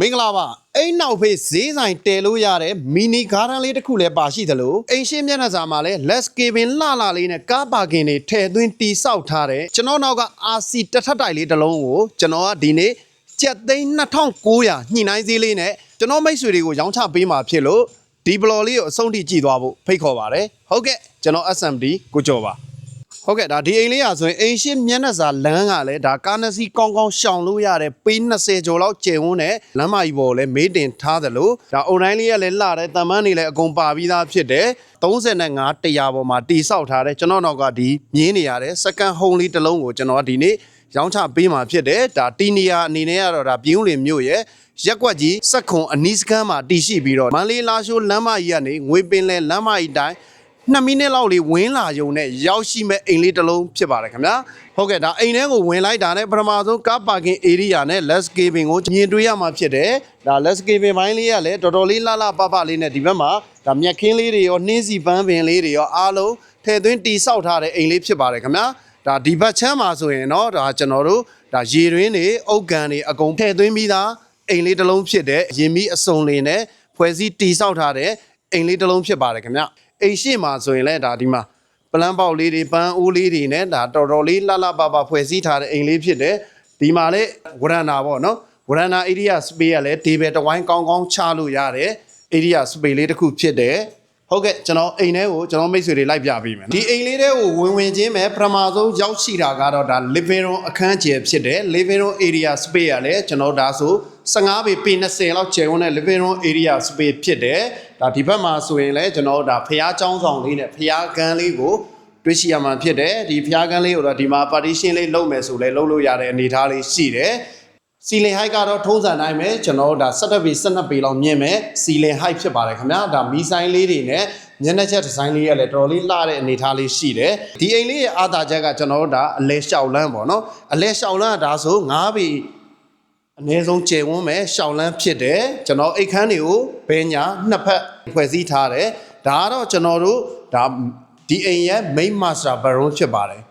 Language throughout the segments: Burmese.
မင်္ဂလာပါအိမ်နောက်ဖေးဈေးဆိုင်တဲလို့ရတဲ့မီနီဂါရန်လေးတစ်ခုလည်းပါရှိသလိုအိမ်ရှင်းမျက်နှာစာမှာလည်း less cabin လှလှလေးနဲ့ကားပါကင်တွေထည့်သွင်းတီဆောက်ထားတဲ့ကျွန်တော်နောက်က RC တစ်ထပ်တိုက်လေးတစ်လုံးကိုကျွန်တော်ကဒီနေ့ကျပ်သိန်း2900ညှိနှိုင်းဈေးလေးနဲ့ကျွန်တော်မိတ်ဆွေတွေကိုရောင်းချပေးမှာဖြစ်လို့ဒီဘလော်လေးကိုအဆုံးထိကြည့်သွားဖို့ဖိတ်ခေါ်ပါတယ်ဟုတ်ကဲ့ကျွန်တော် SMD ကိုကျော်ပါ ဟုတ်ကဲ့ဒါဒီအိမ်လေးอ่ะဆိုရင်အိမ်ရှိမျက်နှာစာလမ်းကလည်းဒါကားနစီကောင်းကောင်းရှောင်လို့ရတဲ့ပေ20ကျော်လောက်ကျယ်ဝန်းတဲ့လမ်းမကြီးပေါ်လည်းမေးတင်ထားသလိုဒါအွန်လိုင်းလေးကလည်းလှတဲ့တမန်းတွေလည်းအကုန်ပါပြီးသားဖြစ်တယ်35 100ပေါ်မှာတီဆောက်ထားတယ်ကျွန်တော်နောက်ကဒီမြင်းနေရတဲ့ second home လေးတစ်လုံးကိုကျွန်တော်ကဒီနေ့ရောင်းချပေးမှာဖြစ်တယ်ဒါတီနီယာအနေနဲ့ကတော့ဒါပြင်းဦးလင်မြို့ရဲ့ရက်ကွက်ကြီးစက်ခွန်အနီးစကမ်းမှာတည်ရှိပြီးတော့မန္တလေးလာရှိုးလမ်းမကြီးကနေငွေပင်လဲလမ်းမကြီးတိုင်း 2မိနစ်လောက်လေးဝင်းလာယုံနဲ့ရောက်ရှိမဲ့အိမ်လေးတစ်လုံးဖြစ်ပါတယ်ခင်ဗျာဟုတ်ကဲ့ဒါအိမ်ထဲကိုဝင်လိုက်တာနဲ့ပထမဆုံးကားပါကင် area နဲ့ less cabin ကိုမြင်တွေ့ရမှာဖြစ်တယ်ဒါ less cabin ဘိုင်းလေးကလည်းတော်တော်လေးလှလှပပလေးနဲ့ဒီဘက်မှာဒါမြက်ခင်းလေးတွေရောနှင်းစီပန်းပင်လေးတွေရောအားလုံးထည့်သွင်းတီဆောက်ထားတဲ့အိမ်လေးဖြစ်ပါတယ်ခင်ဗျာဒါဒီဘက်ချမ်းမှာဆိုရင်တော့ဒါကျွန်တော်တို့ဒါရေတွင်းတွေအုတ်ကန်တွေအကုန်ထည့်သွင်းပြီးသားအိမ်လေးတစ်လုံးဖြစ်တဲ့ရင်မီအစုံလေးနဲ့ဖွဲ့စည်းတီဆောက်ထားတဲ့အိမ်လေးတစ်လုံးဖြစ်ပါတယ်ခင်ဗျ အိမ်ရှိမှာဆိုရင်လည်းဒါဒီမှာပလန်းပေါက်လေးတွေပန်းအိုးလေးတွေနဲ့ဒါတော်တော်လေးလှလှပပဖွဲ့စည်းထားတဲ့အိမ်လေးဖြစ်တယ်ဒီမှာလည်းဝရန်နာပေါ့နော်ဝရန်နာ area space ကလည်းဒီဘယ်တစ်ဝိုင်းကောင်းကောင်းချလို့ရတဲ့ area space လေးတစ်ခုဖြစ်တယ်ဟုတ်ကဲ့ကျွန်တော်အိမ်ထဲကိုကျွန်တော်မိတ်ဆွေတွေလိုက်ပြပေးမယ်ဒီအိမ်လေးထဲကိုဝင်ဝင်ချင်းပဲပထမဆုံးရောက်ရှိတာကတော့ဒါ living room အခန်းကျယ်ဖြစ်တယ် living room area space ကလည်းကျွန်တော်ဒါဆို15ပေပေ20လောက်ကျယ်ဝန်းတဲ့ living room area space ဖြစ်တယ် ဒါဒီဘက်မှာဆိုရင်လည်းကျွန်တော်ဒါဖျားចောင်းဆောင်လေးနဲ့ဖျားကန်းလေးကိုတွေ့ရှိရမှာဖြစ်တယ်ဒီဖျားကန်းလေးကိုတော့ဒီမှာ partition လေးလုပ်မယ်ဆိုလဲလုပ်လို့ရတဲ့အနေအထားလေးရှိတယ်စီလင် height ကတော့ထုံးစံတိုင်းပဲကျွန်တော်ဒါ17ပေ12ပေလောက်မြင့်မယ်စီလင် height ဖြစ်ပါတယ်ခင်ဗျာဒါမီဆိုင်လေးတွေနဲ့ညနေချက်ဒီဇိုင်းလေးရလဲတော်တော်လေးလှတဲ့အနေထားလေးရှိတယ်ဒီအိမ်လေးရဲ့အာသာချက်ကကျွန်တော်ဒါအလဲလျှောက်လန်းပေါ့နော်အလဲလျှောက်လန်းကဒါဆို9ပေ အနည်းဆုံးကျယ်ဝန်းမဲ့ရှောင်းလန်းဖြစ်တယ်ကျွန်တော်အိတ်ခမ်းတွေကိုဘဲညာနှစ်ဖက်ဖွဲ့စည်းထားတယ်ဒါကတော့ကျွန်တော်တို့ဒါဒီအိမ်ရဲ့ main master bedroom ဖြစ်ပါတယ်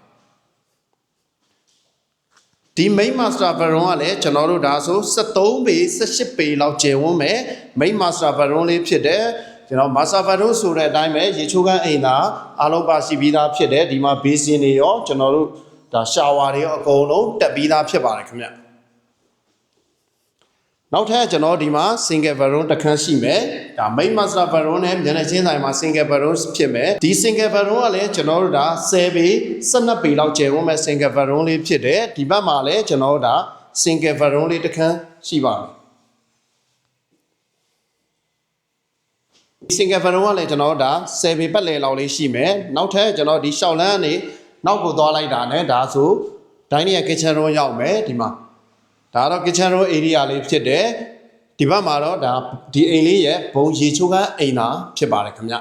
ဒီ main master bedroom ကလည်းကျွန်တော်တို့ဒါဆို73ပေ18ပေလောက်ကျယ်ဝန်းမဲ့ main master bedroom လေးဖြစ်တယ်ကျွန်တော် master bedroom ဆိုတဲ့အတိုင်းပဲရေချိုးခန်းအိမ်သာအားလုံးပါရှိပြီးသားဖြစ်တယ်ဒီမှာ basin တွေရောကျွန်တော်တို့ဒါ shower တွေရောအကုန်လုံးတက်ပြီးသားဖြစ်ပါတယ်ခင်ဗျ နောက်ထပ်ကျွန်တော်ဒီမှာ single baron တစ်ခန်းရှိမယ်ဒါ main master baron နဲ့မျက်နှာချင်းဆိုင်မှာ single baron ဖြစ်မယ်ဒီ single baron ကလည်းကျွန်တော်တို့ဒါ10ပေ12ပေလောက်ကျယ်ဝန်းမဲ့ single baron လေးဖြစ်တယ်ဒီဘက်မှာလည်းကျွန်တော်တို့ဒါ single baron လေးတစ်ခန်းရှိပါမယ်ဒီ single baron ကလည်းကျွန်တော်တို့ဒါ10ပေပတ်လည်လောက်လေးရှိမယ်နောက်ထပ်ကျွန်တော်ဒီရှောက်လန်းကနေနောက်ကိုသွားလိုက်တာ ਨੇ ဒါဆို dining kitchen room ရောက်မယ်ဒီမှာ ဒါကတော့ kitchen room area လေးဖြစ်တယ်ဒီဘက်မှာတော့ဒါဒီအိမ်လေးရဲ့ဘုံရေချိုးကန်းအိမ်သာဖြစ်ပါတယ်ခင်ဗျ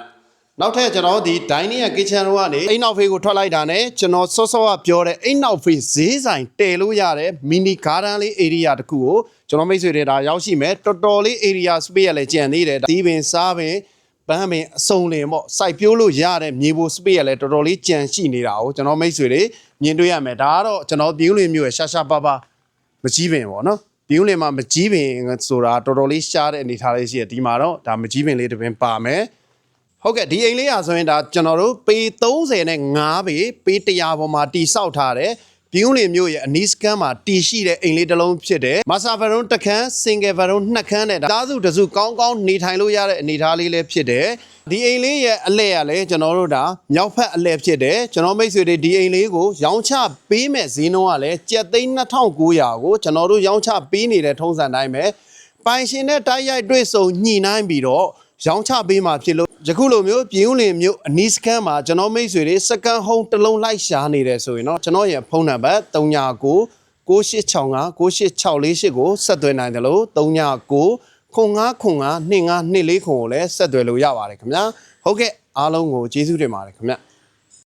နောက်ထပ်ကျွန်တော်ဒီ dining ရဲ့ kitchen room ကနေအိမ်နောက်ဖေးကိုထွက်လိုက်တာ ਨੇ ကျွန်တော်စောစောကပြောတဲ့အိမ်နောက်ဖေးဈေးဆိုင်တည်လို့ရတဲ့ mini garden လေး area တခုကိုကျွန်တော်မိတ်ဆွေတွေဒါရောက်ရှိမယ်တော်တော်လေး area space ရလည်းကြံသေးတယ်ဒီပင်စားပင်ပန်းပင်အစုံလင်ပေါ့စိုက်ပျိုးလို့ရတဲ့မြေပေါ် space ရလည်းတော်တော်လေးကြံရှိနေတာကိုကျွန်တော်မိတ်ဆွေတွေမြင်တွေ့ရမယ်ဒါကတော့ကျွန်တော်ပြင်းလွင်မျိုးရဲ့ရှာရှာပါပါ မကြီးပင်ပေါ့နော်ပြင်းလင်မှာမကြီးပင်ဆိုတာတော်တော်လေးရှားတဲ့အနေထားလေးရှိတယ်ဒီမှာတော့ဒါမကြီးပင်လေးတစ်ပင်ပါမယ်ဟုတ်ကဲ့ဒီအိမ်လေးอ่ะဆိုရင်ဒါကျွန်တော်တို့ပေ30နဲ့5ပေပေ100ပေါ်မှာတီဆောက်ထားတယ် ပြင်းလင်မျိုးရဲ့အနီးစကန်မှာတီရှိတဲ့အိမ်လေးတစ်လုံးဖြစ်တယ်မာဆာဗရုံတစ်ခန်းစင်ဂယ်ဗရုံနှစ်ခန်းနဲ့တားစုတစုကောင်းကောင်းနေထိုင်လို့ရတဲ့အနေအထားလေးလည်းဖြစ်တယ်ဒီအိမ်လေးရဲ့အလဲရလဲကျွန်တော်တို့ဒါမြောက်ဖက်အလဲဖြစ်တယ်ကျွန်တော်မိတ်ဆွေတွေဒီအိမ်လေးကိုရောင်းချပေးမဲ့ဈေးနှုန်းကလည်းကျပ်သိန်း2900ကိုကျွန်တော်တို့ရောင်းချပေးနေတဲ့ထုံးစံတိုင်းပဲပိုင်ရှင်နဲ့တိုက်ရိုက်တွေ့ဆုံညှိနှိုင်းပြီးတော့ ရောင်းချပေးမှာဖြစ်လို့ယခုလိုမျိုးပြင်းဦးလင်မျိုးအနီးစကန်မှာကျွန်တော်မိတ်ဆွေတွေစကန်ဟုံးတစ်လုံးလိုက်ရှာနေတယ်ဆိုရင်တော့ကျွန်တော်ရဲ့ဖုန်းနံပါတ်39 9865 9864ကိုဆက်သွယ်နိုင်တယ်လို့39 0909 2524ကိုလည်းဆက်သွယ်လို့ရပါတယ်ခင်ဗျာဟုတ်ကဲ့အားလုံးကိုကျေးဇူးတင်ပါတယ်ခင်ဗျာ